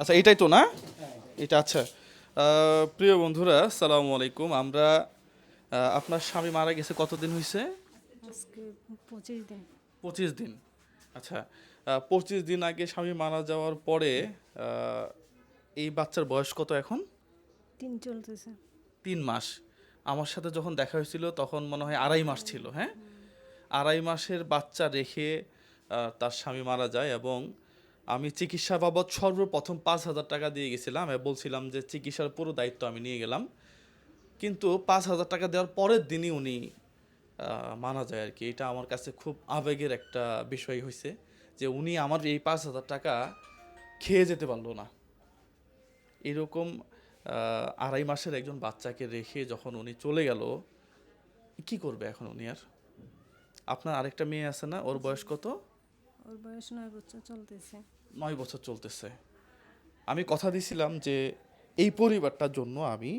আচ্ছা এটাই তো না? এটা আচ্ছা। প্রিয় বন্ধুরা সালামু আলাইকুম। আমরা আপনার স্বামী মারা গেছে কতদিন হয়েছে পঁচিশ দিন। পঁচিশ দিন। আচ্ছা পঁচিশ দিন আগে স্বামী মারা যাওয়ার পরে এই বাচ্চার বয়স কত এখন? তিন চলতেছে। তিন মাস। আমার সাথে যখন দেখা হয়েছিল, তখন মনে হয় আড়াই মাস ছিল হ্যাঁ? আড়াই মাসের বাচ্চা রেখে তার স্বামী মারা যায় এবং আমি চিকিৎসা বাবদ সর্বপ্রথম পাঁচ হাজার টাকা দিয়ে গেছিলাম বলছিলাম যে চিকিৎসার পুরো দায়িত্ব আমি নিয়ে গেলাম। কিন্তু পাঁচ হাজার টাকা দেওয়ার পরের দিনই উনি মারা যায় আর কি। এটা আমার কাছে খুব আবেগের একটা বিষয় হয়েছে যে উনি আমার এই পাঁচ হাজার টাকা খেয়ে যেতে পারল না। এরকম আড়াই মাসের একজন বাচ্চাকে রেখে যখন উনি চলে গেল কি করবে এখন উনি আর? আপনার আরেকটা মেয়ে আছে না? ওর বয়স কত? ওর বয়স নয় বছর চলতেছে। নয় বছর চলতেছে। আমি কথা দিছিলাম যে এই পরিবারটার জন্য আমি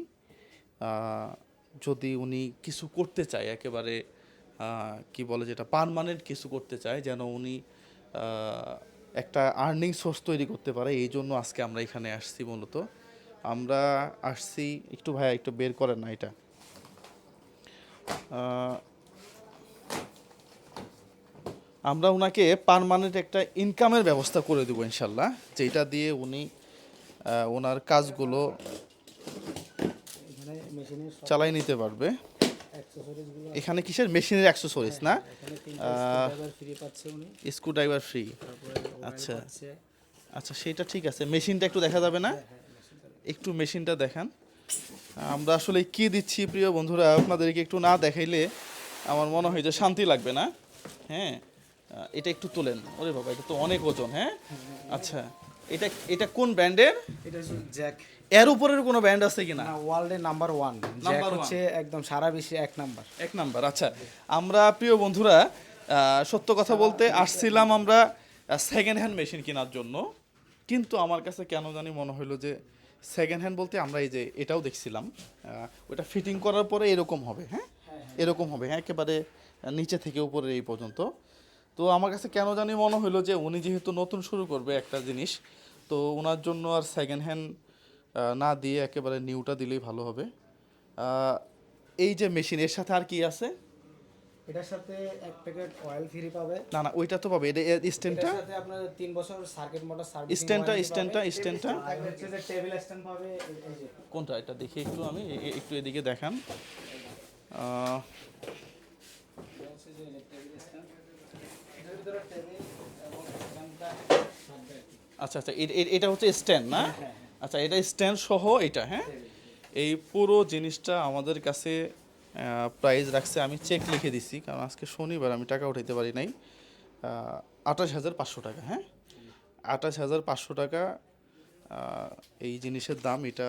যদি উনি কিছু করতে চায় একেবারে কি বলে যেটা পারমানেন্ট কিছু করতে চায় যেন উনি একটা আর্নিং সোর্স তৈরি করতে পারে এই জন্য আজকে আমরা এখানে আসছি মূলত। আমরা আসছি, একটু ভাইয়া, একটু বের করেন না এটা। আমরা ওনাকে পার্মানেন্ট একটা ইনকামের ব্যবস্থা করে দেবো ইনশাল্লাহ যেটা দিয়ে উনি ওনার কাজগুলো চালাই নিতে পারবে। এখানে কিসের? মেশিনের অ্যাক্সেসরিজ না? Screwdriver free. আচ্ছা। আচ্ছা সেটা ঠিক আছে। মেশিনটা একটু দেখা যাবে না? একটু মেশিনটা দেখান। আমরা আসলে কি দিচ্ছি প্রিয় বন্ধুরা আপনাদেরকে একটু না দেখাইলে আমার মনে হয় যে শান্তি লাগবে না। হ্যাঁ এটা একটু তোলেন। ওরে বাবা এটা তো অনেক ওজন হ্যাঁ? আচ্ছা এটা এটা কোন ব্র্যান্ডের? এটা জ্যাক এর উপরের কোনো ব্র্যান্ড আছে কিনা? না ওয়ার্ল্ডে নাম্বার ওয়ান জ্যাক হচ্ছে একদম সারা বিশ্বে এক নাম্বার এক নাম্বার আচ্ছা। আমরা প্রিয় বন্ধুরা সত্য কথা বলতে আসছিলাম আমরা সেকেন্ড হ্যান্ড মেশিন কেনার জন্য। কিন্তু আমার কাছে কেন জানি মনে হলো যে সেকেন্ড হ্যান্ড বলতে আমরা এই যে এটাও দেখছিলাম ওটা ফিটিং করার পরে এরকম হবে হ্যাঁ? এরকম হবে হ্যাঁ একেবারে নিচে থেকে উপরে এই পর্যন্ত। তো আমার কাছে কেন জানি মনে হলো যে উনি যেহেতু নতুন শুরু করবে একটা জিনিস তো ওনার জন্য আর সেকেন্ড হ্যান্ড না দিয়ে একেবারে নিউটা দিলেই ভালো হবে। এই যে মেশিন এর সাথে আর কি আছে? এটার সাথে এক প্যাকেট অয়েল ফ্রি পাবে। না না ওইটা তো পাবে। এটা স্ট্যান্ডটা সাথে আপনার তিন বছর সার্কিট মোটর সার্ভিস স্ট্যান্ডটা স্ট্যান্ডটা স্ট্যান্ডটা হচ্ছে যে টেবিল স্ট্যান্ড পাবে কোনটা? এটা দেখি একটু আমি একটু এদিকে দেখান। আচ্ছা আচ্ছা এটা হচ্ছে স্ট্যান্ড না? আচ্ছা এটা স্ট্যান্ড সহ এটা হ্যাঁ? এই পুরো জিনিসটা আমাদের কাছে প্রাইস রাখছে আমি চেক লিখে দিছি কারণ আজকে শনিবার আমি টাকা উঠাইতে পারি নাই। আঠাশ হাজার পাঁচশো টাকা হ্যাঁ? আঠাশ হাজার পাঁচশো টাকা এই জিনিসের দাম এটা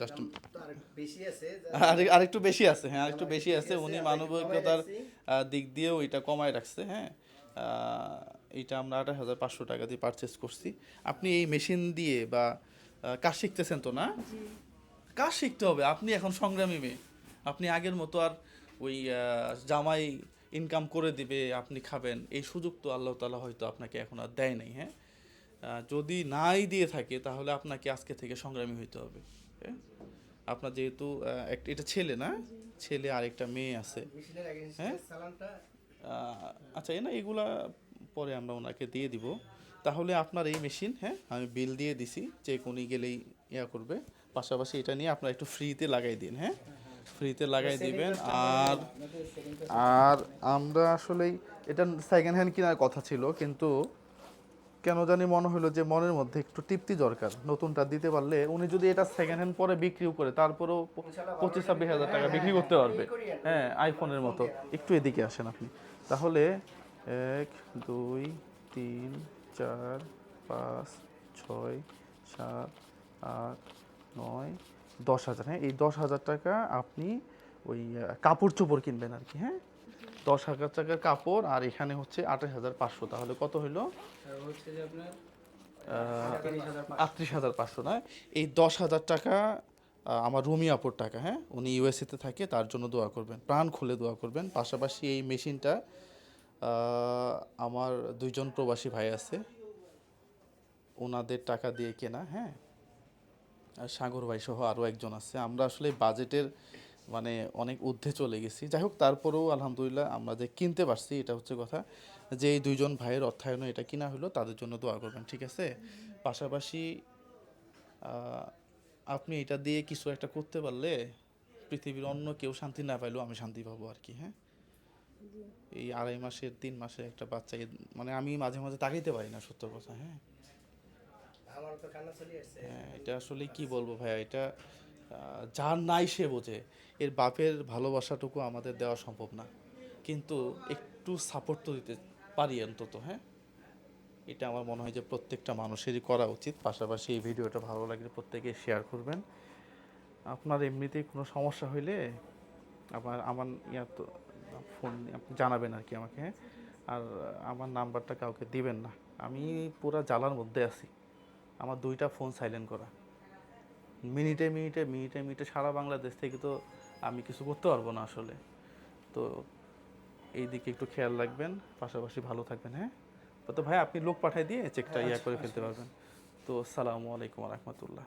জাস্ট আরেকটু বেশি আছে হ্যাঁ আরেকটু বেশি আছে। উনি মানবিকতার দিক দিয়েও এটা কমায় রাখছে হ্যাঁ? এইটা আমরা আঠাশ হাজার পাঁচশো টাকা দিয়ে পারচেস করছি। আপনি এই মেশিন দিয়ে বা কাজ শিখতেছেন তো না? কাজ শিখতে হবে আপনি এখন সংগ্রামী মেয়ে। আপনি আগের মতো আর ওই জামাই ইনকাম করে দিবে, আপনি খাবেন। এই সুযোগ তো আল্লাহ তালা হয়তো আপনাকে এখন আর দেয় নাই হ্যাঁ? যদি নাই দিয়ে থাকে, তাহলে আপনাকে আজকে থেকে সংগ্রামী হইতে হবে হ্যাঁ? আপনার যেহেতু এটা ছেলে না? ছেলে আর একটা মেয়ে আছে হ্যাঁ? আচ্ছা এ না, এগুলা পরে আমরা ওনাকে দিয়ে দিব। তাহলে আপনার এই মেশিন হ্যাঁ আমি বিল দিয়ে দিছি, যে উনি গেলেই ইয়া করবে। পাশাপাশি এটা নিয়ে আপনার একটু ফ্রিতে লাগাই দিন হ্যাঁ? ফ্রিতে লাগাই দিবেন। আর আর আমরা আসলেই এটা সেকেন্ড হ্যান্ড কেনার কথা ছিল কিন্তু কেন জানি মনে হলো যে মনের মধ্যে একটু তৃপ্তি দরকার। নতুনটা দিতে পারলে উনি যদি এটা সেকেন্ড হ্যান্ড পরে বিক্রিও করে তারপরেও পঁচিশ ছাব্বিশ হাজার টাকা বিক্রি করতে পারবে। হ্যাঁ আইফোনের মতো। একটু এদিকে আসেন আপনি। তাহলে এক দুই তিন চার পাঁচ ছয় সাত আট নয় দশ হাজার হ্যাঁ? এই দশ হাজার টাকা আপনি ওই কাপড় চোপড় কিনবেন আর কি হ্যাঁ? দশ হাজার টাকার কাপড় আর এখানে হচ্ছে আঠাশ হাজার পাঁচশো তাহলে কত হইল? আটত্রিশ হাজার পাঁচশো না? এই দশ হাজার টাকা আমার রুমি আপুর টাকা হ্যাঁ? উনি ইউএসএতে থাকে তার জন্য দোয়া করবেন। প্রাণ খুলে দোয়া করবেন। পাশাপাশি এই মেশিনটা আমার দুইজন প্রবাসী ভাই আছে। ওনাদের টাকা দিয়ে কেনা হ্যাঁ? সাগর ভাই সহ আরও একজন আছে। আমরা আসলে বাজেটের মানে অনেক ঊর্ধ্বে চলে গেছি। যাই হোক, তারপরেও আলহামদুলিল্লাহ আমরা যে কিনতে পারছি, এটা হচ্ছে কথা যে এই দুইজন ভাইয়ের অর্থায়নে এটা কিনা হলো, তাদের জন্য দোয়া করবেন, ঠিক আছে? পাশাপাশি আপনি এটা দিয়ে কিছু একটা করতে পারলে পৃথিবীর অন্য কেউ শান্তি না পাইলেও আমি শান্তি পাবো আর কি হ্যাঁ? এই আড়াই মাসের, তিন মাসের একটা বাচ্চা মানে আমি মাঝে মাঝে তাকাইতে পারি না, সত্য কথা হ্যাঁ আমার তো কান্না চলে আসছে হ্যাঁ এটা আসলে কি বলব ভাইয়া, এটা যার নাই সে বোঝে। এর বাপের ভালোবাসাটুকু আমাদের দেওয়া সম্ভব না। কিন্তু একটু সাপোর্ট তো দিতে পারি অন্তত হ্যাঁ? এটা আমার মনে হয় যে প্রত্যেকটা মানুষেরই করা উচিত। পাশাপাশি এই ভিডিওটা ভালো লাগলে প্রত্যেকে শেয়ার করবেন। আপনার এমনিতেই কোনো সমস্যা হইলে আমার আমার ইয়া তো ফোন জানাবেন আর কি আমাকে হ্যাঁ? আর আমার নাম্বারটা কাউকে দিবেন না। আমি পুরা জ্বালার মধ্যে আছি। আমার দুইটা ফোন সাইলেন্ট করা। মিনিটে মিনিটে মিনিটে মিনিটে সারা বাংলাদেশ থেকে তো আমি কিছু করতে পারব না আসলে। তো এই দিকে একটু খেয়াল রাখবেন পাশাপাশি ভালো থাকবেন হ্যাঁ? তো ভাই আপনি লোক পাঠাই দিয়ে চেকটা ইয়া করে ফেলতে পারবেন। তো আসসালামু আলাইকুম রহমতুল্লাহ।